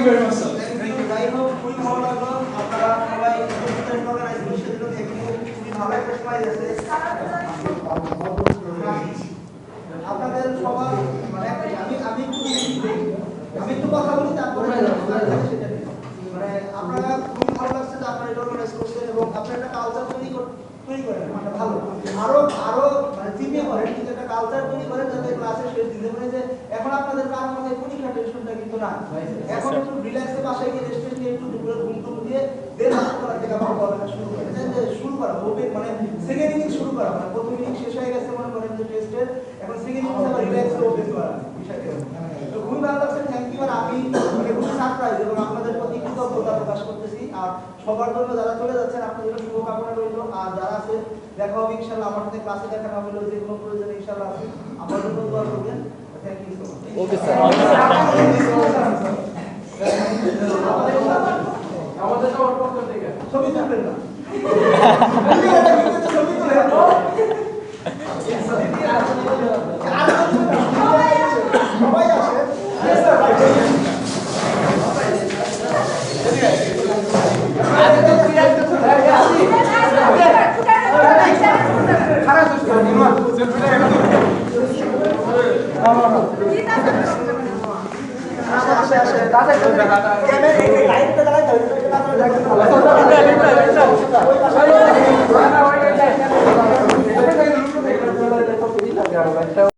You very much sir Thank you. যাই হোক, খুবই ভালো লাগল। আপনারা সবাই student organize করে সেজন্য thank খুবই ভালো একটা সময় গেছে। আপনাদের সবার মানে আমি আমি আমি একটু কথা বলি তারপরে মানে আপনারা খুবই ভালো লাগছে যে আপনারা এটা অর্গানাইজ করছেন এবং আপনারা একটা কালচার তৈরি তৈরি করেন। মানে ভালো। আরও আরও মানে চিপিয়ে করেন। কিন্তু একটা কালচার তৈরি করেন যাতে ক্লাসে শেষ দিতে পারে যে এখন আপনাদের কারও মধ্যে পরীক্ষা টেনশনটা কিন্তু না এখন একটু রিল্যাক্সে বাসায় গিয়ে রেস্ট নিয়ে একটু দুপুরে ঘুম টুম দিয়ে দেন করা থেকে আবার পড়ালেখা শুরু করেন শুরু করা ওপেন মানে সেকেন্ড ইনিংস শুরু করা মানে প্রথম ইনিংস শেষ হয়ে গেছে মনে করেন যে টেস্টের এখন সেকেন্ড ইনিংস আবার রিল্যাক্স ওপেন করা বিষয়টা তো খুবই ভালো লাগছে থ্যাংক ইউ আর আমি মানে খুবই সারপ্রাইজ এবং আপনাদের প্রতি কৃতজ্ঞতা প্রকাশ করতেছি। আর সবার জন্য যারা চলে যাচ্ছেন আপনাদের জন্য শুভকামনা রইল। আর যারা আছে দেখা হবে ইনশাআল্লাহ আমার সাথে ক্লাসে দেখা হলেও যে কোনো প্রয়োজনে ইনশাআল্লাহ আছে আমার জন্য দোয়া করবেন। ওকে স্যার আমাদের সবার পক্ষ থেকে। ছবি তুলবেন না ছবি তুলে সবাই আছে আসে আসে দাদা